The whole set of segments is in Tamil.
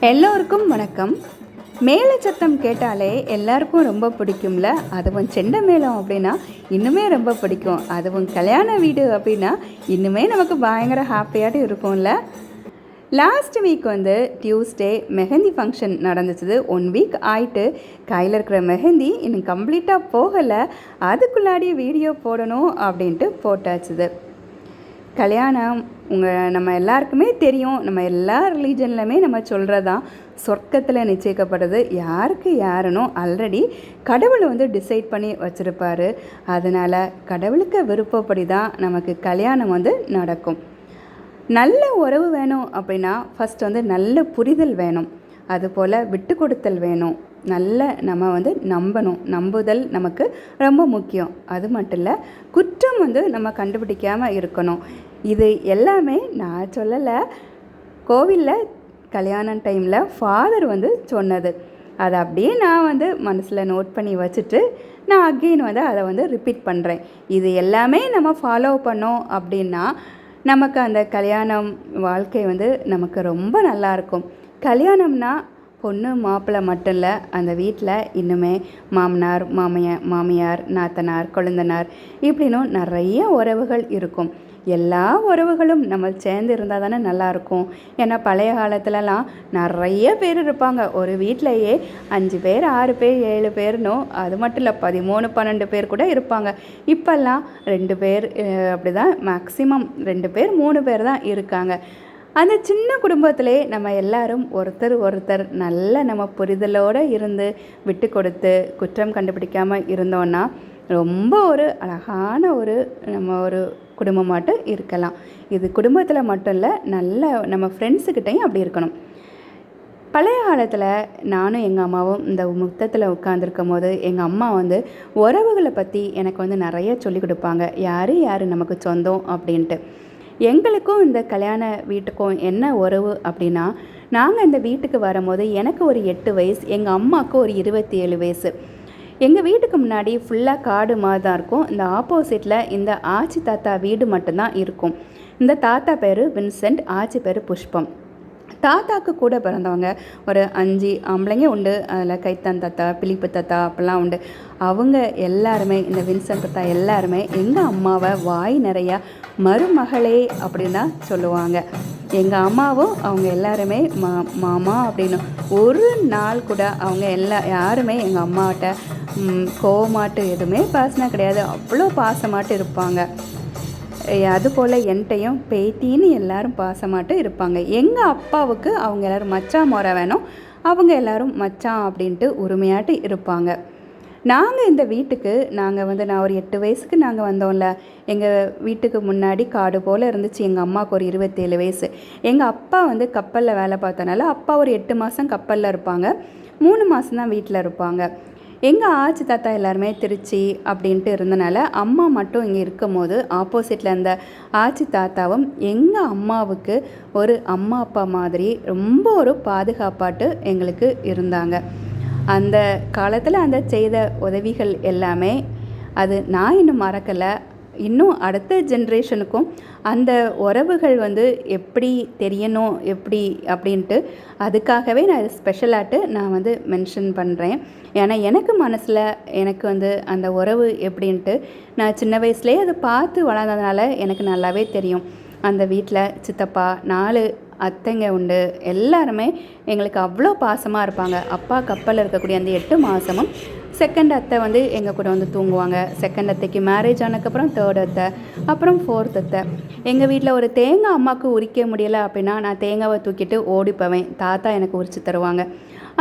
எல்லோருக்கும் வணக்கம். மேலே சத்தம் கேட்டாலே எல்லாருக்கும் ரொம்ப பிடிக்கும்ல? அதுவும் செண்ட மேளம் அப்படின்னா இன்னுமே ரொம்ப பிடிக்கும். அதுவும் கல்யாண வீடு அப்படின்னா இன்னுமே நமக்கு பயங்கர ஹாப்பியாக இருக்கும்ல? லாஸ்ட் வீக் வந்து டியூஸ்டே மெஹந்தி ஃபங்க்ஷன் நடந்துச்சு ஒன் வீக் ஆயிட்டு கையில் இருக்கிற மெஹந்தி இன்னும் கம்ப்ளீட்டாக போகலை. அதுக்குள்ளாடி வீடியோ போடணும் அப்படின்ட்டு போட்டாச்சுது. கல்யாணம் உங்கள் நம்ம எல்லாருக்குமே தெரியும். நம்ம எல்லா ரிலீஜன்லையுமே நம்ம சொல்கிறதான் சொர்க்கத்தில் நிச்சயிக்கப்படுறது யாருக்கு யாருனோ ஆல்ரெடி கடவுளை வந்து டிசைட் பண்ணி வச்சுருப்பாரு. அதனால் கடவுளுக்கு விருப்பப்படி தான் நமக்கு கல்யாணம் வந்து நடக்கும். நல்ல உறவு வேணும் அப்படின்னா ஃபஸ்ட் வந்து நல்ல புரிதல் வேணும். அதுபோல் விட்டு கொடுத்தல் வேணும். நல்ல நம்ம வந்து நம்பணும். நம்புதல் நமக்கு ரொம்ப முக்கியம். அது மட்டும் இல்லை குற்றம் வந்து நம்ம கண்டுபிடிக்காமல் இருக்கணும். இது எல்லாமே நான் சொல்லலை. கோவிலில் கல்யாணம் டைமில் ஃபாதர் வந்து சொன்னது. அதை அப்படியே நான் வந்து மனசில் நோட் பண்ணி வச்சுட்டு நான் அகெயின் வந்து அதை வந்து ரிப்பீட் பண்ணுறேன் இது எல்லாமே நம்ம ஃபாலோ பண்ணோம் அப்படின்னா நமக்கு அந்த கல்யாணம் வாழ்க்கை வந்து நமக்கு ரொம்ப நல்லாயிருக்கும் கல்யாணம்னா பொண்ணு மாப்பிள்ளை மட்டும் இல்லை அந்த வீட்டில் இன்னுமே மாமனார் மாமியார் மாமியார் நாத்தனார் கொழுந்தனார் இப்படின்னும் நிறைய உறவுகள் இருக்கும். எல்லா உறவுகளும் நம்ம சேர்ந்து இருந்தால் தானே நல்லாயிருக்கும். ஏன்னா பழைய காலத்துலலாம் நிறைய பேர் இருப்பாங்க. ஒரு வீட்டிலையே அஞ்சு பேர் ஆறு பேர் ஏழு பேர்னும் அது மட்டும் இல்லை பதிமூணு பன்னெண்டு பேர் கூட இருப்பாங்க. இப்போல்லாம் ரெண்டு பேர் அப்படி தான் மேக்ஸிமம் ரெண்டு பேர் மூணு பேர் தான் இருக்காங்க. அந்த சின்ன குடும்பத்திலே நம்ம எல்லாரும் ஒருத்தர் ஒருத்தர் நல்ல நம்ம புரிதலோடு இருந்து விட்டு கொடுத்து குற்றம் கண்டுபிடிக்காமல் இருந்தோன்னா ரொம்ப ஒரு அழகான ஒரு நம்ம ஒரு குடும்பமாகட்டும் இருக்கலாம். இது குடும்பத்தில் மட்டும் இல்லை நல்ல நம்ம ஃப்ரெண்ட்ஸுக்கிட்டையும் அப்படி இருக்கணும். பழைய காலத்தில் நானும் எங்கள் அம்மாவும் இந்த முத்தத்தில் உட்காந்துருக்கும் போது எங்கள் அம்மா வந்து உறவுகளை பற்றி எனக்கு வந்து நிறைய சொல்லிக் கொடுப்பாங்க. யார் யார் நமக்கு சொந்தம் அப்படின்ட்டு. எங்களுக்கும் இந்த கல்யாண வீட்டுக்கும் என்ன உறவு அப்படின்னா நாங்கள் இந்த வீட்டுக்கு வரும்போது எனக்கு ஒரு எட்டு வயசு எங்கள் அம்மாவுக்கு ஒரு இருபத்தி ஏழு வயசு. எங்கள் வீட்டுக்கு முன்னாடி ஃபுல்லாக காடு மாதிரி தான் இருக்கும். இந்த ஆப்போசிட்டில் இந்த ஆச்சி தாத்தா வீடு மட்டும்தான் இருக்கும். இந்த தாத்தா பேர் வின்சென்ட் ஆச்சி பேர் புஷ்பம். தாத்தாக்கு கூட பிறந்தவங்க ஒரு அஞ்சு ஆம்பளைங்க உண்டு. அதில் கைத்தான் தாத்தா பிலிப்பு தாத்தா அப்படிலாம் உண்டு. அவங்க எல்லாருமே இந்த வின்சென்ட் தாத்தா எல்லாருமே எங்கள் அம்மாவை வாய் நிறையா மருமகளே அப்படின்னு தான் சொல்லுவாங்க. எங்கள் அம்மாவும் அவங்க எல்லாருமே மா மாமா அப்படின்னு ஒரு நாள் கூட அவங்க எல்லா யாருமே எங்கள் அம்மாட்ட கோவமாட்டு எதுவுமே பாசனாக கிடையாது. அவ்வளோ பாசமாட்டு இருப்பாங்க. அதுபோல் என்கிட்டையும் பேத்தின்னு எல்லாரும் பாசமாட்டு இருப்பாங்க. எங்கள் அப்பாவுக்கு அவங்க எல்லோரும் மச்சான் முறை வேணும் அவங்க எல்லோரும் மச்சான் அப்படின்ட்டு உரிமையாட்டு இருப்பாங்க. நாங்கள் இந்த வீட்டுக்கு நாங்கள் வந்து நான் ஒரு எட்டு வயசுக்கு நாங்கள் வந்தோம்ல. எங்கள் வீட்டுக்கு முன்னாடி காடு போல் இருந்துச்சு. எங்கள் அம்மாவுக்கு ஒரு இருபத்தேழு வயசு. எங்கள் அப்பா வந்து கப்பலில் வேலை பார்த்தனால அப்பா ஒரு எட்டு மாதம் கப்பலில் இருப்பாங்க. மூணு மாதம் தான் வீட்டில் இருப்பாங்க. எங்கள் ஆச்சி தாத்தா எல்லாருமே திருச்சி அப்படின்ட்டு இருந்தனால அம்மா மட்டும் இங்கே இருக்கும் போது ஆப்போசிட்டில் இருந்த ஆச்சி தாத்தாவும் எங்கள் அம்மாவுக்கு ஒரு அம்மா அப்பா மாதிரி ரொம்ப ஒரு பாதுகாப்பாட்டு எங்களுக்கு இருந்தாங்க. அந்த காலத்தில் அந்த செய்த உதவிகள் எல்லாமே அது நான் இன்னும் மறக்கலை. இன்னும் அடுத்த ஜென்ரேஷனுக்கும் அந்த உறவுகள் வந்து எப்படி தெரியணும் எப்படி அப்படின்ட்டு அதுக்காகவே நான் இது ஸ்பெஷலாட்டு நான் வந்து மென்ஷன் பண்ணுறேன் ஏன்னா எனக்கு மனசில் எனக்கு வந்து அந்த உறவு எப்படின்ட்டு நான் சின்ன வயசுலேயே அதை பார்த்து வளர்ந்ததுனால எனக்கு நல்லாவே தெரியும். அந்த வீட்டில் சித்தப்பா நாலு அத்தைங்க உண்டு எல்லாருமே எங்களுக்கு அவ்வளோ பாசமாக இருப்பாங்க. அப்பா கப்பலில் இருக்கக்கூடிய அந்த எட்டு மாதமும் செகண்ட் அத்தை வந்து எங்கள் கூட வந்து தூங்குவாங்க. செகண்ட் அத்தைக்கு மேரேஜ் ஆனதுக்கப்புறம் தேர்ட் அத்தை அப்புறம் ஃபோர்த் அத்தை. எங்கள் வீட்டில் ஒரு தேங்காய் அம்மாவுக்கு உரிக்க முடியலை அப்படின்னா நான் தேங்காவை தூக்கிட்டு ஓடிப்பவேன் தாத்தா எனக்கு உரித்து தருவாங்க.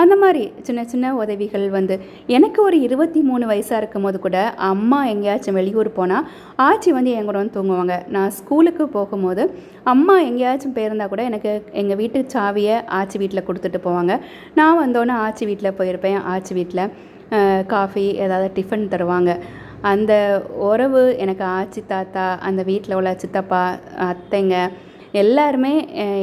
அந்த மாதிரி சின்ன சின்ன உதவிகள் வந்து எனக்கு ஒரு இருபத்தி மூணு வயசாக இருக்கும் போது கூட அம்மா எங்கேயாச்சும் வெளியூர் போனால் ஆச்சி வந்து என் கூட வந்து தூங்குவாங்க. நான் ஸ்கூலுக்கு போகும்போது அம்மா எங்கேயாச்சும் போயிருந்தால் கூட எனக்கு எங்கள் வீட்டு சாவியை ஆச்சி வீட்டில் கொடுத்துட்டு போவாங்க. நான் வந்தோன்னே ஆச்சி வீட்டில் போயிருப்பேன். ஆச்சி வீட்டில் காஃபி ஏதாவது டிஃபன் தருவாங்க. அந்த உறவு எனக்கு ஆச்சி தாத்தா அந்த வீட்டில் உள்ள சித்தப்பா அத்தைங்க எல்லாருமே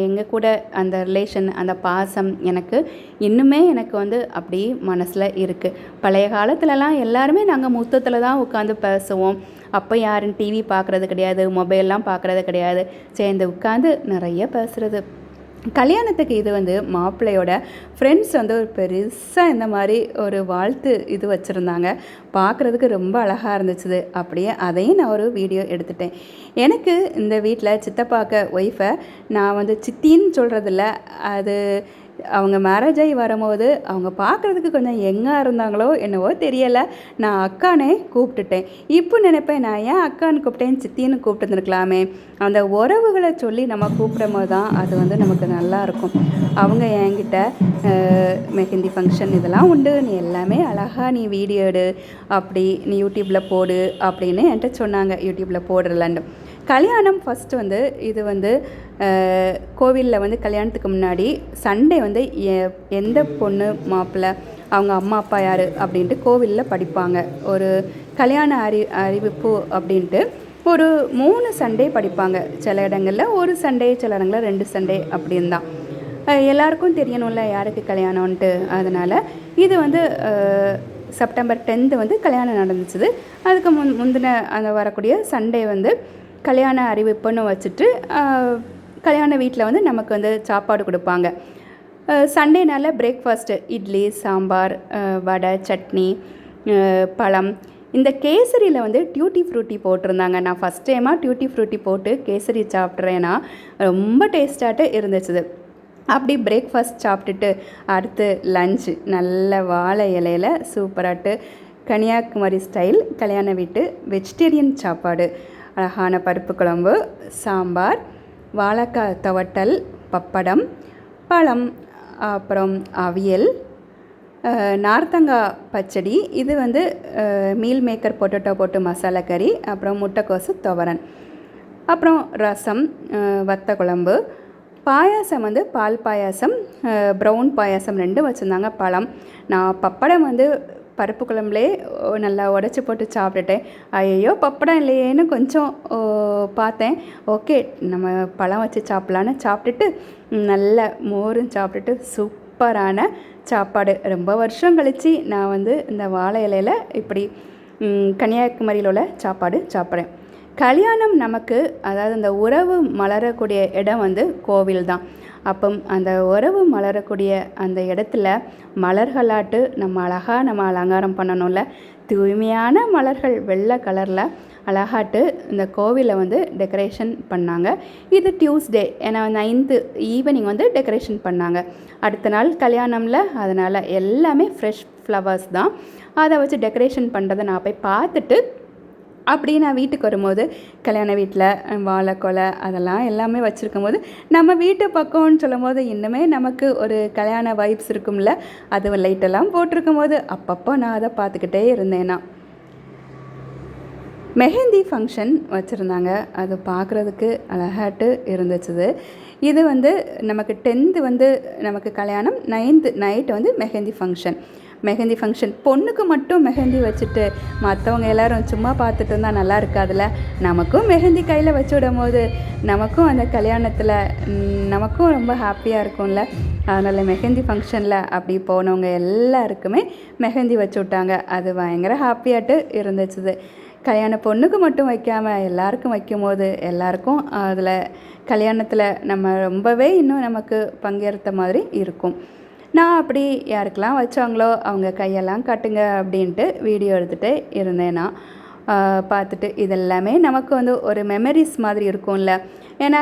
எங்கள் கூட அந்த ரிலேஷன் அந்த பாசம் எனக்கு இன்னுமே எனக்கு வந்து அப்படி மனசில் இருக்குது பழைய காலத்துலலாம் எல்லாருமே நாங்கள் முத்தத்தில் தான் உட்காந்து பேசுவோம். அப்போ யாரும் டிவி பார்க்குறது கிடையாது மொபைல்லாம் பார்க்குறது கிடையாது. சேர்ந்து உட்காந்து நிறைய பேசுகிறது கல்யாணத்துக்கு இது வந்து மாப்பிள்ளையோட ஃப்ரெண்ட்ஸ் வந்து ஒரு பெருசாக இந்த மாதிரி ஒரு வாழ்த்து இது வச்சுருந்தாங்க. பார்க்குறதுக்கு ரொம்ப அழகாக இருந்துச்சு அப்படியே அதையும் நான் ஒரு வீடியோ எடுத்துட்டேன். எனக்கு இந்த வீட்டில் சித்தப்பாக்க ஒய்ஃபை நான் வந்து சித்தின்னு சொல்கிறதில்ல அது அவங்க மேரேஜ் ஆகி வரும்போது அவங்க பார்க்குறதுக்கு கொஞ்சம் எங்காக இருந்தாங்களோ என்னவோ தெரியலை. நான் அக்கானே கூப்பிட்டுட்டேன். இப்போ நினைப்பேன் நான் ஏன் அக்கான்னு கூப்பிட்டேன்? சித்தின்னு கூப்பிட்டுருந்துருக்கலாமே. அந்த உறவுகளை சொல்லி நம்ம கூப்பிடும் போது தான் அது வந்து நமக்கு நல்லா இருக்கும். அவங்க என்கிட்ட மெஹந்தி ஃபங்க்ஷன் இதெல்லாம் உண்டு. நீ எல்லாமே அழகாக நீ வீடியோ எடு. அப்படி நீ யூடியூப்பில் போடு. அப்படின்னு என்கிட்ட சொன்னாங்க. யூடியூப்பில் போடுறலன்னு கல்யாணம் ஃபஸ்ட்டு வந்து இது வந்து கோவிலில் வந்து கல்யாணத்துக்கு முன்னாடி சண்டே வந்து எ- எந்த பொண்ணு மாப்பிள்ளை அவங்க அம்மா அப்பா யார் அப்படின்ட்டு கோவிலில் படிப்பாங்க. ஒரு கல்யாண அறி அறிவிப்பு அப்படின்ட்டு ஒரு மூணு சண்டே படிப்பாங்க. சில இடங்களில் ஒரு சண்டே சில இடங்களில் ரெண்டு சண்டே அப்படின்னு தான் எல்லாருக்கும் தெரியணும்ல யாருக்கு கல்யாணம்ன்ட்டு. அதனால் இது வந்து செப்டம்பர் டென்த்து வந்து கல்யாணம் நடந்துச்சுது. அதுக்கு முன் முந்தின அந்த வரக்கூடிய சண்டே வந்து கல்யாண அறிவிப்புன்னு வச்சுட்டு கல்யாண வீட்டில் வந்து நமக்கு வந்து சாப்பாடு கொடுப்பாங்க. சண்டேனால் பிரேக்ஃபாஸ்ட்டு இட்லி சாம்பார் வடை சட்னி பழம். இந்த கேசரியில் வந்து டியூட்டி ஃப்ரூட்டி போட்டிருந்தாங்க. நான் ஃபஸ்ட் டைமாக டியூட்டி ஃப்ரூட்டி போட்டு கேசரி சாப்பிட்றேன்னா ரொம்ப டேஸ்டாட்டு இருந்துச்சு. அப்படி பிரேக்ஃபாஸ்ட் சாப்பிட்டுட்டு அடுத்து லஞ்சு நல்ல வாழை இலையில சூப்பராட்டு கன்னியாகுமரி ஸ்டைல் கல்யாண வீட்டு வெஜிடேரியன் சாப்பாடு. அழகான பருப்பு குழம்பு சாம்பார் வாழைக்காய் துவட்டல் பப்படம் பழம் அப்புறம் அவியல் நார்த்தங்காய் பச்சடி இது வந்து மீல் மேக்கர் பொட்டேட்டோ போட்டு மசாலா கறி அப்புறம் முட்டைக்கோசு துவரன். அப்புறம் ரசம் வத்த குழம்பு. பாயாசம் வந்து பால் பாயாசம் ப்ரௌன் பாயாசம் ரெண்டும் வச்சுருந்தாங்க பழம். நான் பப்படம் வந்து பருப்பு குழம்புலே நல்லா உடச்சி போட்டு சாப்பிட்டுட்டேன். ஐயோ பப்படம் இல்லையேன்னு கொஞ்சம் பார்த்தேன். ஓகே நம்ம பழம் வச்சு சாப்பிட்லான்னு சாப்பிட்டுட்டு நல்ல மோரும் சாப்பிட்டுட்டு சூப்பரான சாப்பாடு. ரொம்ப வருஷம் கழித்து நான் வந்து இந்த வாழை இலையில் இப்படி கன்னியாகுமரியில் உள்ள சாப்பாடு சாப்பிட்றேன். கல்யாணம் நமக்கு அதாவது இந்த உறவு மலரக்கூடிய இடம் வந்து கோவில் தான் அப்போ அந்த உறவு மலரக்கூடிய அந்த இடத்துல மலர்களாட்டு நம்ம அழகாக நம்ம அலங்காரம் பண்ணணும்ல. தூய்மையான மலர்கள் வெள்ளை கலரில் அழகாட்டு இந்த கோவிலை வந்து டெக்கரேஷன் பண்ணாங்க. இது டியூஸ்டே ஏன்னா நைன்த்து ஈவினிங் வந்து டெக்கரேஷன் பண்ணாங்க. அடுத்த நாள் கல்யாணம்ல அதனால் எல்லாமே ஃப்ரெஷ் ஃப்ளவர்ஸ் தான். அதை வச்சு டெக்கரேஷன் பண்ணுறதை நான் போய் பார்த்துட்டு அப்படி நான் வீட்டுக்கு வரும்போது கல்யாண வீட்டில் வாழை கொலை அதெல்லாம் எல்லாமே வச்சுருக்கும் போது நம்ம வீட்டு பக்கம்னு சொல்லும் போது இன்னுமே நமக்கு ஒரு கல்யாண வைப்ஸ் இருக்கும்ல. அது லைட்டெல்லாம் போட்டிருக்கும் போது அப்பப்போ நான் அதை பார்த்துக்கிட்டே இருந்தேன்னா மெஹந்தி ஃபங்க்ஷன் வச்சுருந்தாங்க. அது பார்க்குறதுக்கு அழகாட்டு இருந்துச்சுது. இது வந்து நமக்கு டென்த்து வந்து நமக்கு கல்யாணம் நைன்த்து நைட்டு வந்து மெஹந்தி ஃபங்க்ஷன் மெஹந்தி ஃபங்க்ஷன் பொண்ணுக்கு மட்டும் மெஹந்தி வச்சுட்டு மற்றவங்க எல்லாரும் சும்மா பார்த்துட்டு இருந்தால் நல்லா இருக்காதுல்ல? நமக்கும் மெஹந்தி கையில் வச்சு விடும் போது நமக்கும் அந்த கல்யாணத்தில் நமக்கும் ரொம்ப ஹாப்பியாக இருக்கும்ல? அதனால் மெஹந்தி ஃபங்க்ஷனில் அப்படி போனவங்க எல்லாருக்குமே மெஹந்தி வச்சு விட்டாங்க. அது பயங்கர ஹாப்பியாட்டு இருந்துச்சுது. கல்யாண பொண்ணுக்கு மட்டும் வைக்காமல் எல்லாருக்கும் வைக்கும்போது எல்லாருக்கும் அதில் கல்யாணத்தில் நம்ம ரொம்பவே இன்னும் நமக்கு பங்கேற்ற மாதிரி இருக்கும். நான் அப்படி யாருக்கெல்லாம் வச்சாங்களோ அவங்க கையெல்லாம் கட்டுங்க அப்படின்ட்டு வீடியோ எடுத்துகிட்டு இருந்தேன். நான் பார்த்துட்டு இதெல்லாமே நமக்கு வந்து ஒரு மெமரிஸ் மாதிரி இருக்கும்ல. ஏன்னா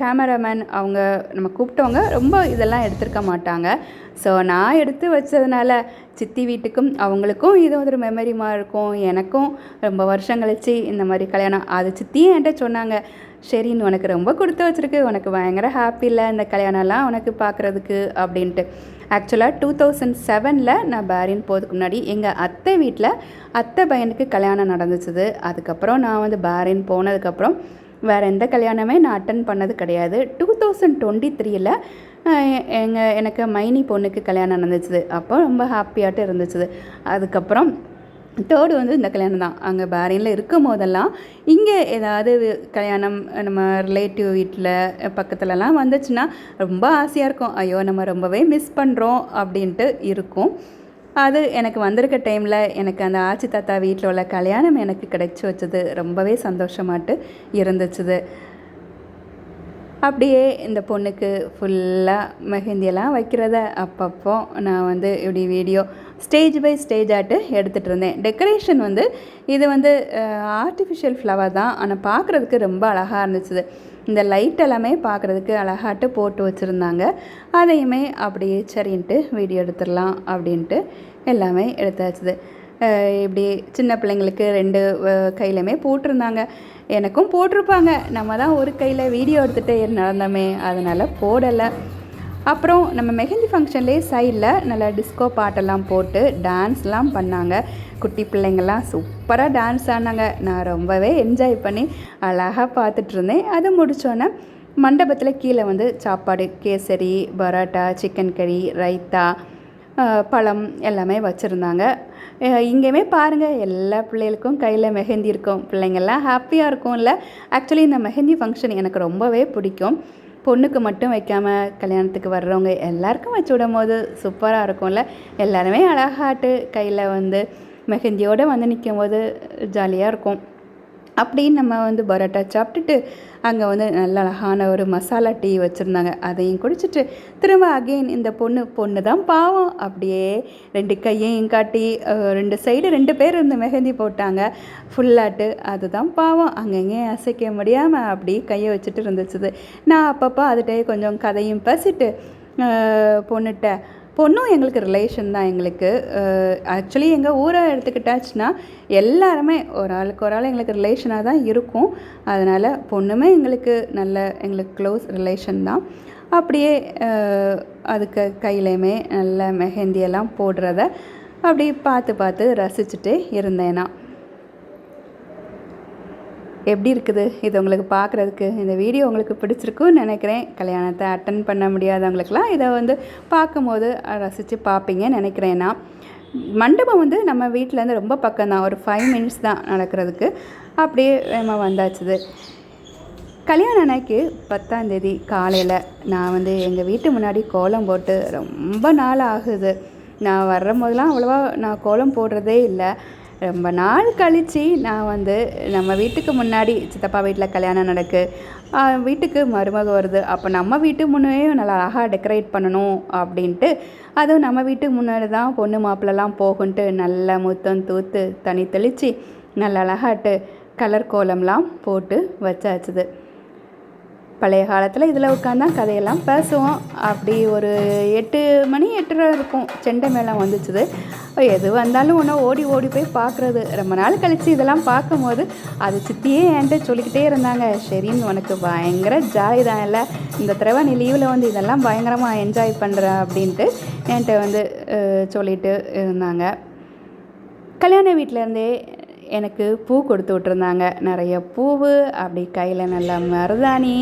கேமராமேன் அவங்க நம்ம கூப்பிட்டவங்க ரொம்ப இதெல்லாம் எடுத்திருக்க மாட்டாங்க. ஸோ நான் எடுத்து வச்சதுனால சித்தி வீட்டுக்கும் அவங்களுக்கும் இது ஒரு மெமரிமாக இருக்கும். எனக்கும் ரொம்ப வருஷம் கழிச்சு இந்த மாதிரி கல்யாணம். அது சித்தியும் என்கிட்ட சொன்னாங்க. சரின்னு உனக்கு ரொம்ப கொடுத்து வச்சிருக்கு. உனக்கு பயங்கர ஹாப்பி இல்லை இந்த கல்யாணம்லாம் உனக்கு பார்க்குறதுக்கு அப்படின்ட்டு. ஆக்சுவலாக டூ தௌசண்ட் செவனில் நான் பேரின் போகிறதுக்கு முன்னாடி எங்கள் அத்தை வீட்டில் அத்தை பையனுக்கு கல்யாணம் நடந்துச்சுது. அதுக்கப்புறம் நான் வந்து பேரின் போனதுக்கப்புறம் வேறு எந்த கல்யாணமே நான் அட்டன் பண்ணது கிடையாது. டூ தௌசண்ட் டுவெண்ட்டி த்ரீயில் எங்கள் எனக்கு மைனி பொண்ணுக்கு கல்யாணம் நடந்துச்சுது. அப்போ ரொம்ப ஹாப்பியாட்டு இருந்துச்சுது. அதுக்கப்புறம் தேர்டு வந்து இந்த கல்யாணம் தான். அங்கே பேரினில் இருக்கும் போதெல்லாம் இங்கே ஏதாவது கல்யாணம் நம்ம ரிலேட்டிவ் வீட்டில் பக்கத்துலலாம் வந்துச்சுன்னா ரொம்ப ஆசையாக இருக்கும். ஐயோ நம்ம ரொம்பவே மிஸ் பண்ணுறோம் அப்படின்ட்டு இருக்கும். அது எனக்கு வந்திருக்க டைமில் எனக்கு அந்த ஆச்சி தாத்தா வீட்டில் உள்ள கல்யாணம் எனக்கு கிடைச்சி வச்சது. ரொம்பவே சந்தோஷமாட்டு இருந்துச்சுது. அப்படியே இந்த பொண்ணுக்கு ஃபுல்லாக மெஹந்தியெல்லாம் வைக்கிறத அப்பப்போ நான் வந்து இப்படி வீடியோ ஸ்டேஜ் பை ஸ்டேஜ் ஆட்டு எடுத்துகிட்டு இருந்தேன் டெக்கரேஷன் வந்து இது வந்து ஆர்டிஃபிஷியல் ஃப்ளவர் தான். ஆனால் பார்க்குறதுக்கு ரொம்ப அழகாக இருந்துச்சு இந்த லைட் எல்லாமே பார்க்குறதுக்கு அழகாட்டு போட்டு வச்சுருந்தாங்க. அதையுமே அப்படியே சரின்ட்டு வீடியோ எடுத்துடலாம் அப்படின்ட்டு எல்லாமே எடுத்தாச்சுது. இப்படி சின்ன பிள்ளைங்களுக்கு ரெண்டு கையிலுமே போட்டிருந்தாங்க. எனக்கும் போட்டிருப்பாங்க. நம்ம தான் ஒரு கையில் வீடியோ எடுத்துகிட்டே நடந்தோமே. அதனால் போடலை. அப்புறம் நம்ம மெஹந்தி ஃபங்க்ஷன்லேயே சைடில் நல்லா டிஸ்கோ பாட்டெல்லாம் போட்டு டான்ஸ்லாம் பண்ணாங்க. குட்டி பிள்ளைங்கள்லாம் சூப்பராக டான்ஸ் ஆனாங்க. நான் ரொம்பவே என்ஜாய் பண்ணி அழகாக பார்த்துட்டு இருந்தேன் அது முடித்தோன்னே மண்டபத்தில் கீழே வந்து சாப்பாடு கேசரி பரோட்டா சிக்கன் கறி ரைத்தா பழம் எல்லாமே வச்சுருந்தாங்க. இங்கேயுமே பாருங்கள் எல்லா பிள்ளைகளுக்கும் கையில் மெஹந்தி இருக்கும். பிள்ளைங்கள்லாம் ஹாப்பியாக இருக்கும்ல. ஆக்சுவலி இந்த மெஹந்தி ஃபங்க்ஷன் எனக்கு ரொம்பவே பிடிக்கும். பொண்ணுக்கு மட்டும் வைக்காமல் கல்யாணத்துக்கு வர்றவங்க எல்லாருக்கும் வச்சு விடும் போது சூப்பராக இருக்கும்ல. எல்லாருமே அழகாட்டு கையில் வந்து மெஹந்தியோடு வந்து நிற்கும் போது ஜாலியாக இருக்கும். அப்படின்னு நம்ம வந்து பரோட்டா சாப்பிட்டுட்டு அங்கே வந்து நல்ல அழகான ஒரு மசாலா டீ வச்சுருந்தாங்க. அதையும் குடிச்சிட்டு திரும்ப அகெயின் இந்த பொண்ணு பொண்ணு தான் பாவம். அப்படியே ரெண்டு கையையும் காட்டி ரெண்டு சைடு ரெண்டு பேர் இருந்து மெஹந்தி போட்டாங்க. ஃபுல்லாட்டு அதுதான் பாவம். அங்கங்கே அசைக்க முடியாமல் அப்படி கையை வச்சுட்டு இருந்துச்சுது. நான் அப்பப்போ அதுகிட்டே கொஞ்சம் கதையும் பேசிட்டு பொண்ணுகிட்ட பொண்ணும் எங்களுக்கு ரிலேஷன் தான் எங்களுக்கு. ஆக்சுவலி எங்கள் ஊரை எடுத்துக்கிட்டாச்சுன்னா எல்லாருமே ஒரு ஆளுக்கு ஒரு ஆள் எங்களுக்கு ரிலேஷனாக தான் இருக்கும். அதனால் பொண்ணுமே எங்களுக்கு நல்ல எங்களுக்கு க்ளோஸ் ரிலேஷன் தான். அப்படியே அதுக்கு கையிலையுமே நல்ல மெஹந்தியெல்லாம் போடுறத அப்படி பார்த்து பார்த்து ரசிச்சுட்டு இருந்தேன். நான் எப்படி இருக்குது? இது உங்களுக்கு பார்க்குறதுக்கு இந்த வீடியோ உங்களுக்கு பிடிச்சிருக்குன்னு நினைக்கிறேன். கல்யாணத்தை அட்டன் பண்ண முடியாதவங்களுக்கெல்லாம் இதை வந்து பார்க்கும்போது ரசித்து பார்ப்பீங்கன்னு நினைக்கிறேன் நான். மண்டபம் வந்து நம்ம வீட்டிலேருந்து ரொம்ப பக்கம் தான் ஒரு ஃபைவ் மினிட்ஸ் தான் நடக்கிறதுக்கு. அப்படியே நம்ம வந்தாச்சுது. கல்யாண அன்னைக்கு பத்தாந்தேதி காலையில் நான் வந்து எங்கள் வீட்டு முன்னாடி கோலம் போட்டு ரொம்ப நாள் ஆகுது. நான் வர்ற போதெல்லாம் அவ்வளோவா நான் கோலம் போடுறதே இல்லை. ரொம்ப நாள் கழித்து நான் வந்து நம்ம வீட்டுக்கு முன்னாடி சித்தப்பா வீட்டில் கல்யாணம் நடக்கு. வீட்டுக்கு மருமக வருது. அப்போ நம்ம வீட்டு முன்னே நல்லா அழகாக டெக்கரேட் பண்ணணும் அப்படின்ட்டு அதுவும் நம்ம வீட்டுக்கு முன்னாடி தான் பொண்ணு மாப்பிள்ளலாம் போகுன்ட்டு நல்லா முத்தம் தூத்து தனி தெளித்து நல்ல அழகாட்டு கலர் கோலம்லாம் போட்டு வச்சாச்சுது. பழைய காலத்தில் இதில் உட்காந்தா கதையெல்லாம் பேசுவோம். அப்படி ஒரு எட்டு மணி எட்டரை இருக்கும். செண்டை மேளம் வந்துச்சுது. எது வந்தாலும் ஒன்று ஓடி ஓடி போய் பார்க்குறது. ரொம்ப நாள் கழித்து இதெல்லாம் பார்க்கும்போது அது சித்தியே என்கிட்ட சொல்லிக்கிட்டே இருந்தாங்க. சரின்னு உனக்கு பயங்கர ஜாலி தான் இல்லை இந்த தடவை நீ லீவில் வந்து இதெல்லாம் பயங்கரமாக என்ஜாய் பண்ணுற அப்படின்ட்டு என்கிட்ட வந்து சொல்லிட்டு இருந்தாங்க. கல்யாண வீட்டிலேருந்தே எனக்கு பூ கொடுத்து விட்ருந்தாங்க நிறைய பூவு அப்படி கையில் நல்லா மருதாணி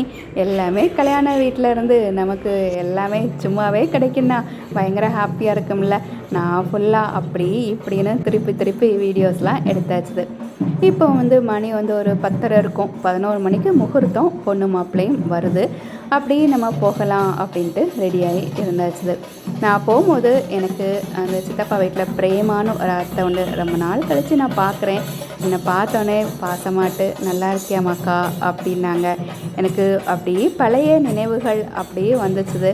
எல்லாமே கல்யாண வீட்டில் இருந்து நமக்கு எல்லாமே சும்மாவே கிடைக்குன்னா பயங்கர ஹாப்பியாக இருக்கும்ல. நான் ஃபுல்லாக அப்படி இப்படின்னு திருப்பி திருப்பி வீடியோஸ்லாம் எடுத்தாச்சுது இப்போ வந்து மணி வந்து ஒரு பத்தரை இருக்கும். பதினோரு மணிக்கு முகூர்த்தம் பொண்ணு மாப்பிள்ளையும் வருது. அப்படியே நம்ம போகலாம் அப்படின்ட்டு ரெடியாகி இருந்தாச்சுது நான் போகும்போது எனக்கு அந்த சித்தப்பா வீட்டில் பிரேமான ஒரு அத்தை ஒன்று ரொம்ப நாள் கழித்து நான் பார்க்குறேன் என்னை பார்த்தோன்னே பாசமாட்டு நல்லா இருக்கியாமாக்கா அப்படின்னாங்க. எனக்கு அப்படியே பழைய நினைவுகள் அப்படியே வந்துச்சுது.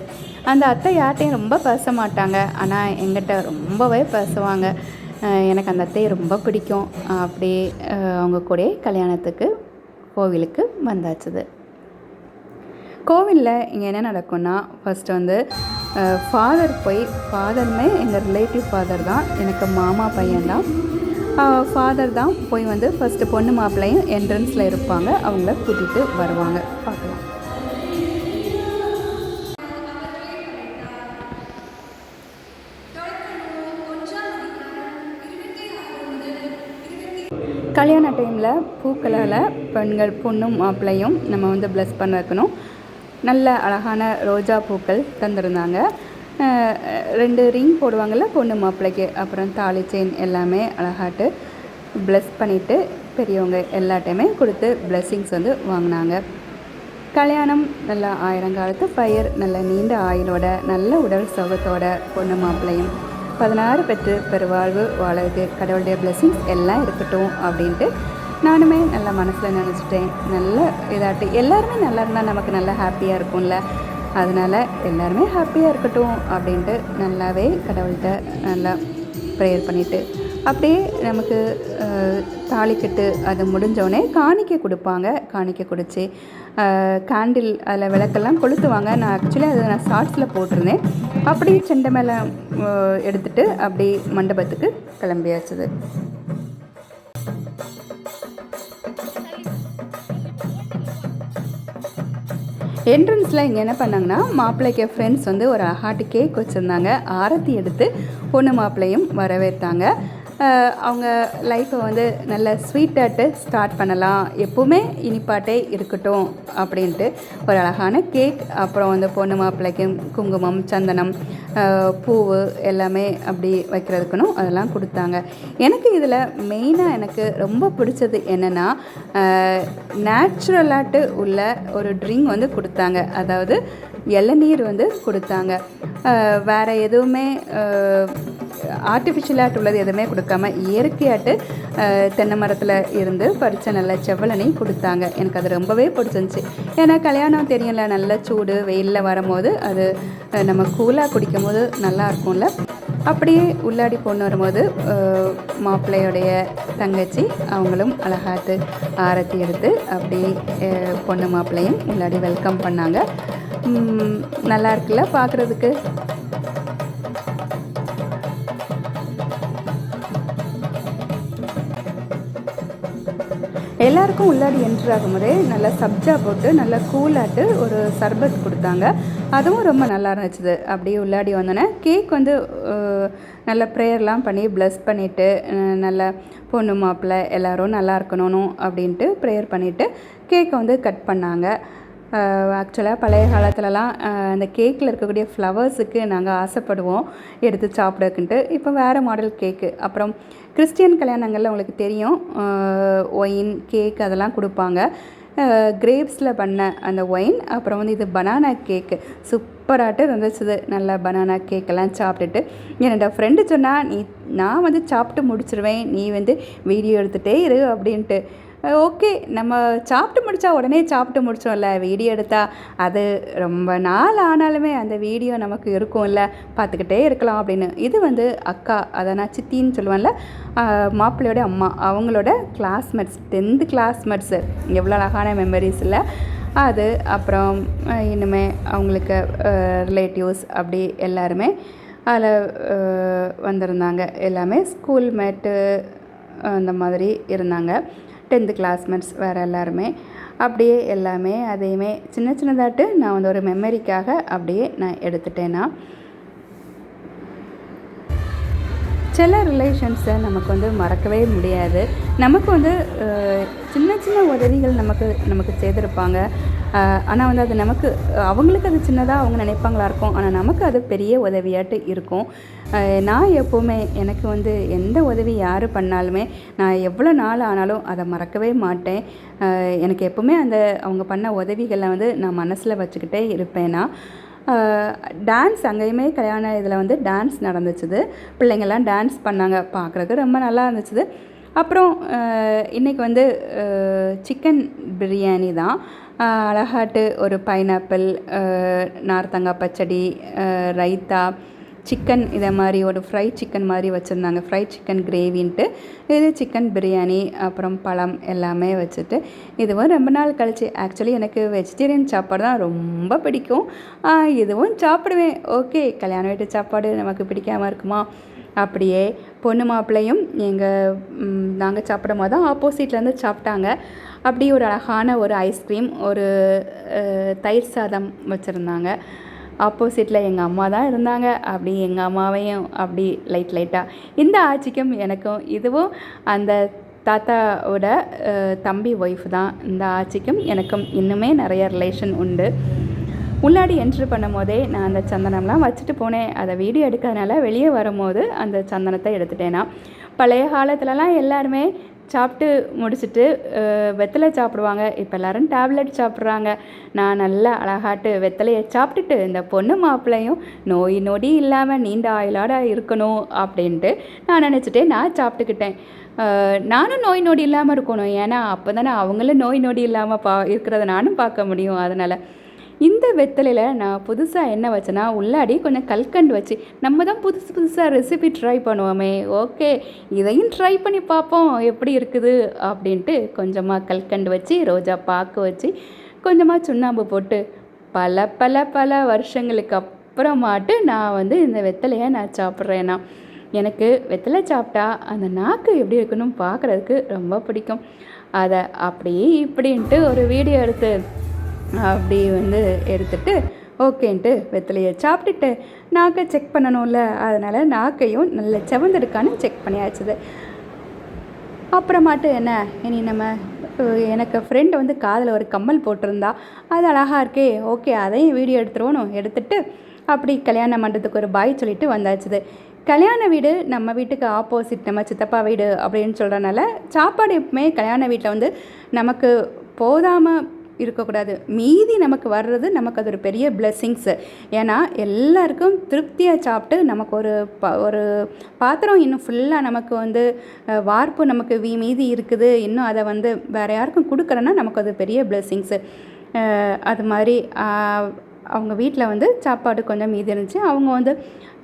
அந்த அத்தை யார்ட்டையும் ரொம்ப பேச மாட்டாங்க. ஆனால் எங்கிட்ட ரொம்பவே பேசுவாங்க. எனக்கு அந்த அத்தையை ரொம்ப பிடிக்கும். அப்படியே அவங்க கூட கல்யாணத்துக்கு கோவிலுக்கு வந்தாச்சுது. கோவிலில் இங்கே என்ன நடக்கும்னா ஃபஸ்ட்டு வந்து ஃபாதர் போய் ஃபாதர்னே எங்கள் ரிலேட்டிவ் ஃபாதர் தான். எனக்கு மாமா பையன் தான் ஃபாதர் தான் போய் வந்து ஃபஸ்ட்டு பொண்ணு மாப்பிள்ளையும் என்ட்ரன்ஸில் இருப்பாங்க. அவங்கள கூட்டிகிட்டு வருவாங்க. பார்க்கலாம். கல்யாண டைமில் பூக்களால் பெண்கள் பொண்ணும் மாப்பிள்ளையும் நம்ம வந்து ப்ளஸ் பண்ண வைக்கணும். நல்ல அழகான ரோஜா பூக்கள் தந்திருந்தாங்க. ரெண்டு ரிங் போடுவாங்கள்ல பொண்ணு மாப்பிள்ளைக்கு அப்புறம் தாலி செயின் எல்லாமே அழகாட்டு ப்ளஸ் பண்ணிவிட்டு பெரியவங்க எல்லாட்டையுமே கொடுத்து பிளெஸ்ஸிங்ஸ் வந்து வாங்கினாங்க. கல்யாணம் நல்லா ஆயிரங்காலத்து பயிர் நல்ல நீண்ட ஆயுளோட நல்ல உடல் சுகத்தோட பொண்ணு மாப்பிள்ளையும் பதினாறு பெற்று பெருவாழ்வு வாழறது கடவுளுடைய பிளெஸ்ஸிங்ஸ் எல்லாம் இருக்கட்டும் அப்படின்ட்டு நானுமே நல்லா மனசில் நினச்சிட்டேன். நல்ல இதாட்டு எல்லாருமே நல்லா இருந்தால் நமக்கு நல்லா ஹாப்பியாக இருக்கும்ல. அதனால் எல்லாருமே ஹாப்பியாக இருக்கட்டும் அப்படின்ட்டு நல்லாவே கடவுள்கிட்ட நல்லா ப்ரேயர் பண்ணிவிட்டு அப்படியே நமக்கு தாளிக்கட்டு தாலிக்கட்டு அது முடிஞ்சோடனே காணிக்கை கொடுப்பாங்க. காணிக்கை கொடுத்து கேண்டில் அதில் விளக்கெல்லாம் கொளுத்துவாங்க. நான் ஆக்சுவலி அதை நான் ஷார்ட்ஸில் போட்டிருந்தேன். அப்படியே செண்டை மேலே எடுத்துகிட்டு அப்படியே மண்டபத்துக்கு கிளம்பியாச்சுது என்ட்ரன்ஸில் இங்கே என்ன பண்ணாங்கன்னா மாப்பிள்ளைக்கு ஃப்ரெண்ட்ஸ் வந்து ஒரு ஹார்ட் கேக் வச்சுருந்தாங்க. ஆரத்தி எடுத்து பொண்ணு மாப்பிள்ளையும் வரவேற்றாங்க. அவங்க லைஃப்பை வந்து நல்ல ஸ்வீட்டாட்டு ஸ்டார்ட் பண்ணலாம். எப்போவுமே இனிப்பாட்டே இருக்கட்டும் அப்படின்ட்டு ஒரு அழகான கேக் அப்புறம் வந்து பொண்ணு மாப்பிள்ளைக்கு குங்குமம் சந்தனம் பூவு எல்லாமே அப்படி வைக்கிறதுக்குன்னு அதெல்லாம் கொடுத்தாங்க. எனக்கு இதில் மெயினாக எனக்கு ரொம்ப பிடிச்சது என்னென்னா நேச்சுரலாட்டு உள்ள ஒரு ட்ரிங்க் வந்து கொடுத்தாங்க. அதாவது இளநீர் வந்து கொடுத்தாங்க. வேறு எதுவுமே ஆர்டிஃபிஷியலாட்டு உள்ளது எதுவுமே கொடுக்காம இயற்கையாட்டு தென்னை மரத்தில் இருந்து பறித்த நல்ல செவ்வளனையும் கொடுத்தாங்க. எனக்கு அது ரொம்பவே பிடிச்சிருந்துச்சி. ஏன்னா கல்யாணம் தெரியல நல்ல சூடு வெயிலில் வரும்போது அது நம்ம கூலாக குடிக்கும் போது நல்லா இருக்கும்ல. அப்படியே உள்ளாடி பொண்ணு வரும்போது மாப்பிள்ளையுடைய மாப்பிள்ளையோடைய தங்கச்சி அவங்களும் அழகாட்டு ஆரத்தி எடுத்து அப்படியே பொண்ணு மாப்பிள்ளையும் உள்ளாடி வெல்கம் பண்ணாங்க. நல்லா இருக்குல்ல பார்க்குறதுக்கு எல்லாருக்கும் உள்ளாடி என்ட்ரு ஆகும்போதே நல்லா சப்ஜா போட்டு நல்லா கூலாட்டு ஒரு சர்பத் கொடுத்தாங்க. அதுவும் ரொம்ப நல்லா இருந்துச்சு. அப்படியே உள்ளாடி வந்தோன்னே கேக் வந்து நல்ல ப்ரேயர்லாம் பண்ணி ப்ளஸ் பண்ணிவிட்டு நல்ல பொண்ணு மாப்பிள்ளை எல்லோரும் நல்லா இருக்கணும் அப்படின்ட்டு ப்ரேயர் பண்ணிவிட்டு கேக்கை வந்து கட் பண்ணாங்க. ஆக்சுவலாக பழைய காலத்துலலாம் அந்த கேக்கில் இருக்கக்கூடிய ஃப்ளவர்ஸுக்கு நாங்கள் ஆசைப்படுவோம். எடுத்து சாப்பிடக்குன்ட்டு. இப்போ வேறு மாடல் கேக்கு அப்புறம் கிறிஸ்டியன் கல்யாணங்களில் உங்களுக்கு தெரியும். ஒயின் கேக் அதெல்லாம் கொடுப்பாங்க. கிரேப்ஸில் பண்ண அந்த ஒயின் அப்புறம் வந்து இது பனானா கேக்கு சூப்பராகட்டு இருந்துச்சு நல்லா பனானா கேக்கெல்லாம் சாப்பிட்டுட்டு. என்னோடய ஃப்ரெண்டு சொன்னால் நீ நான் வந்து சாப்பிட்டு முடிச்சிருவேன். நீ வந்து வீடியோ எடுத்துகிட்டே இரு அப்படின்ட்டு. ஓகே நம்ம சாப்பிட்டு முடித்தா உடனே சாப்பிட்டு முடிச்சோம்ல வீடியோ எடுத்தால் அது ரொம்ப நாள் ஆனாலுமே அந்த வீடியோ நமக்கு இருக்கும்ல பார்த்துக்கிட்டே இருக்கலாம் அப்படின்னு. இது வந்து அக்கா அதை நான் சித்தின்னு சொல்லுவேன்ல மாப்பிள்ளையோட அம்மா அவங்களோட கிளாஸ்மேட்ஸ் டென்த்து கிளாஸ்மேட்ஸு எவ்வளோ அழகான மெமரிஸ் இல்லை. அது அப்புறம் இன்னுமே அவங்களுக்கு ரிலேட்டிவ்ஸ் அப்படி எல்லாருமே அதில் வந்திருந்தாங்க. எல்லாமே ஸ்கூல் மேட்டு அந்த மாதிரி இருந்தாங்க. டென்த்து கிளாஸ்மேட்ஸ் வேறு எல்லாருமே. அப்படியே எல்லாமே அதையுமே சின்ன சின்னதாட்டு நான் வந்து ஒரு மெமரிக்காக அப்படியே நான் எடுத்துட்டேன்னா சில ரிலேஷன்ஸை நமக்கு வந்து மறக்கவே முடியாது. நமக்கு வந்து சின்ன சின்ன உதவிகள் நமக்கு நமக்கு செய்திருப்பாங்க. ஆனால் வந்து அது நமக்கு அவங்களுக்கு அது சின்னதாக அவங்க நினைப்பாங்களா இருக்கும். ஆனால் நமக்கு அது பெரிய உதவியாட்டு இருக்கும். நான் எப்போவுமே எனக்கு வந்து எந்த உதவி யார் பண்ணாலுமே நான் எவ்வளோ நாள் ஆனாலும் அதை மறக்கவே மாட்டேன். எனக்கு எப்போவுமே அந்த அவங்க பண்ண உதவிகளை வந்து நான் மனசில் வச்சுக்கிட்டே இருப்பேன்னா டான்ஸ் அங்கேயுமே கல்யாண இதில் வந்து டான்ஸ் நடந்துச்சுது. பிள்ளைங்கள்லாம் டான்ஸ் பண்ணாங்க. பார்க்குறதுக்கு ரொம்ப நல்லா இருந்துச்சுது. அப்புறம் இன்றைக்கி வந்து சிக்கன் பிரியாணி தான். அழகாட்டு ஒரு பைனாப்பிள் நார்த்தங்காய் பச்சடி ரைத்தா சிக்கன் இதை மாதிரி ஒரு ஃப்ரை சிக்கன் மாதிரி வச்சுருந்தாங்க. ஃப்ரை சிக்கன் கிரேவின்ட்டு இது சிக்கன் பிரியாணி அப்புறம் பழம் எல்லாமே வச்சுட்டு இதுவும் ரொம்ப நாள் கழிச்சு. ஆக்சுவலி எனக்கு வெஜிடேரியன் சாப்பாடு தான் ரொம்ப பிடிக்கும். இதுவும் சாப்பிடுவேன். ஓகே கல்யாண வீட்டு சாப்பாடு நமக்கு பிடிக்காமல் இருக்குமா? அப்படியே பொண்ணு மாப்பிள்ளையும் எங்கள் நாங்கள் சாப்பிடும் போது தான் ஆப்போசிட்லேருந்து சாப்பிட்டாங்க. அப்படி ஒரு அழகான ஒரு ஐஸ்கிரீம் ஒரு தயிர் சாதம் வச்சுருந்தாங்க. ஆப்போசிட்டில் எங்கள் அம்மா தான் இருந்தாங்க. அப்படி எங்கள் அம்மாவையும் அப்படி லைட் லைட்டாக இந்த ஆட்சிக்கும் எனக்கும் இதுவும் அந்த தாத்தாவோட தம்பி ஒய்ஃப் தான். இந்த ஆட்சிக்கும் எனக்கும் இன்னுமே நிறைய ரிலேஷன் உண்டு. முன்னாடி என்ட்ரு பண்ணும் போதே நான் அந்த சந்தனம்லாம் வச்சுட்டு போனேன். அதை வீடியோ எடுக்கிறதுனால வெளியே வரும்போது அந்த சந்தனத்தை எடுத்துட்டேன்னா பழைய காலத்துலலாம் எல்லாருமே சாப்பிட்டு முடிச்சுட்டு வெத்தலை சாப்பிடுவாங்க. இப்போ எல்லாரும் டேப்லெட் சாப்பிட்றாங்க. நான் நல்லா அழகாட்டு வெத்தலையை சாப்பிட்டுட்டு இந்த பொண்ணு மாப்பிள்ளையும் நோய் நொடி இல்லாமல் நீண்ட ஆயுளோட இருக்கணும் அப்படின்ட்டு நான் நினச்சிட்டே நான் சாப்பிட்டுக்கிட்டேன். நானும் நோய் நொடி இல்லாமல் இருக்கணும். ஏன்னா அப்போ தானே அவங்களும் நோய் நொடி இல்லாமல் பா இருக்கிறத நானும் பார்க்க முடியும். அதனால் இந்த வெத்தலையில் நான் புதுசாக என்ன வச்சேன்னா உள்ளாடி கொஞ்சம் கல்கண்டு வச்சு நம்ம தான் புதுசு புதுசாக ரெசிபி ட்ரை பண்ணுவோமே ஓகே இதையும் ட்ரை பண்ணி பார்ப்போம் எப்படி இருக்குது அப்படின்ட்டு கொஞ்சமாக கல்கண்டு வச்சு ரோஜா பாக்கு வச்சு கொஞ்சமாக சுண்ணாம்பு போட்டு பல பல பல வருஷங்களுக்கு அப்புறமாட்டு நான் வந்து இந்த வெத்தலையை நான் சாப்பிட்றேன்னா எனக்கு வெத்தலை சாப்பிட்டா அந்த நாக்கு எப்படி இருக்குன்னு பார்க்குறதுக்கு ரொம்ப பிடிக்கும். அதை அப்படியே இப்படின்ட்டு ஒரு வீடியோ எடுத்து அப்படி வந்து எடுத்துட்டு ஓகேன்ட்டு வெத்தலையை சாப்பிட்டுட்டு நாக்கை செக் பண்ணணும்ல. அதனால் நாக்கையும் நல்ல செவந்திருக்கான்னு செக் பண்ணியாச்சுது. அப்புறமாட்டு என்ன? இனி நம்ம எனக்கு ஃப்ரெண்டு வந்து காதில் ஒரு கம்மல் போட்டிருந்தா அது அழகாக இருக்கே. ஓகே அதையும் வீடியோ எடுத்துருவோணும் எடுத்துட்டு அப்படி கல்யாண மண்டபத்துக்கு ஒரு பாய் சொல்லிட்டு வந்தாச்சுது. கல்யாண வீடு நம்ம வீட்டுக்கு ஆப்போசிட் நம்ம சித்தப்பா வீடு அப்படின்னு சொல்கிறனால சாப்பாடு எப்பவுமே கல்யாண வீட்டில் வந்து நமக்கு போதாமல் இருக்கக்கூடாது. மீதி நமக்கு வர்றது நமக்கு அது ஒரு பெரிய பிளெஸ்ஸிங்ஸு ஏன்னா எல்லாருக்கும் திருப்தியாக சாப்பிட்டு நமக்கு ஒரு ப ஒரு பாத்திரம் இன்னும் ஃபுல்லாக நமக்கு வந்து வார்ப்பு நமக்கு வீ மீதி இருக்குது. இன்னும் அதை வந்து வேறு யாருக்கும் கொடுக்குறேன்னா நமக்கு அது பெரிய பிளெஸ்ஸிங்ஸு அது மாதிரி அவங்க வீட்டில் வந்து சாப்பாடு கொஞ்சம் மீதி இருந்துச்சு. அவங்க வந்து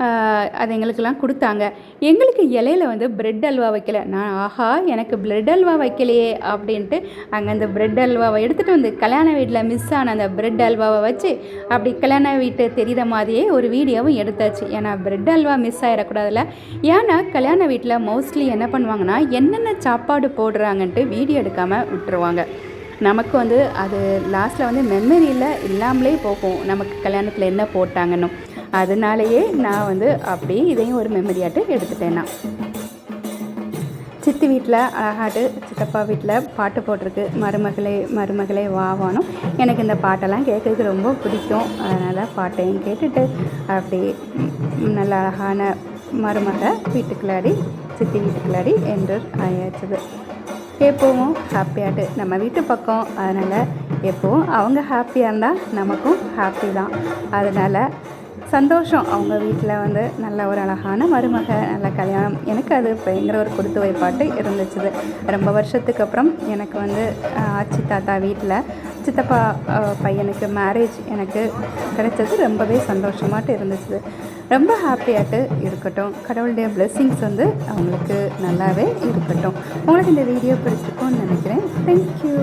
அதை அது எங்களுக்கெல்லாம் கொடுத்தாங்க. எங்களுக்கு இலையில வந்து பிரெட் அல்வா வைக்கல. நான் ஆஹா எனக்கு பிரெட் அல்வா வைக்கலையே அப்படின்ட்டு அங்கே அந்த பிரெட் அல்வாவை எடுத்துகிட்டு வந்து கல்யாண வீட்டில் மிஸ் ஆன அந்த பிரெட் அல்வாவை வச்சு அப்படி கல்யாண வீட்டு தெரிகிற மாதிரியே ஒரு வீடியோவும் எடுத்தாச்சு. ஏன்னா பிரெட் அல்வா மிஸ் ஆகிடக்கூடாதுல ஏன்னா கல்யாண வீட்டில் மோஸ்ட்லி என்ன பண்ணுவாங்கன்னா என்னென்ன சாப்பாடு போடுறாங்கன்ட்டு வீடியோ எடுக்காமல் விட்டுருவாங்க. நமக்கு வந்து அது லாஸ்ட்டில் வந்து மெமரியில் இல்லாமலே போகும். நமக்கு கல்யாணத்தில் என்ன போட்டாங்கன்னு. அதனாலேயே நான் வந்து அப்படியே இதையும் ஒரு மெமரியாட்டு எடுத்துட்டேன் நான். சித்தி வீட்டில் அழகாட்டு சித்தப்பா வீட்டில் பாட்டு போட்டிருக்கு. மருமகளே மருமகளே வாவானும் எனக்கு இந்த பாட்டெல்லாம் கேட்கறதுக்கு ரொம்ப பிடிக்கும். அதனால் பாட்டையும் கேட்டுட்டு அப்படி நல்ல அழகான மருமக வீட்டுக்குள்ளாடி சித்தி வீட்டுக்குள்ளாடி என்று ஆயாச்சுது. எப்போவும் ஹாப்பியாட்டு. நம்ம வீட்டு பக்கம். அதனால் எப்போவும் அவங்க ஹாப்பியாக இருந்தால் நமக்கும் ஹாப்பி தான். அதனால் சந்தோஷம். அவங்க வீட்டில் வந்து நல்ல ஒரு அழகான மருமக நல்ல கல்யாணம். எனக்கு அது பயங்கர ஒரு கொடுத்து வைப்பாட்டு இருந்துச்சுது. ரொம்ப வருஷத்துக்கு அப்புறம் எனக்கு வந்து ஆச்சி தாத்தா வீட்டில் சித்தப்பா பையனுக்கு மேரேஜ் எனக்கு கிடைச்சது. ரொம்பவே சந்தோஷமாட்டு இருந்துச்சு ரொம்ப ஹாப்பியாகிட்டு இருக்கட்டும். கடவுளுடைய blessings வந்து அவங்களுக்கு நல்லாவே இருக்கட்டும். உங்களுக்கு இந்த வீடியோ பிடிச்சிருக்கோன்னு நினைக்கிறேன். தேங்க்யூ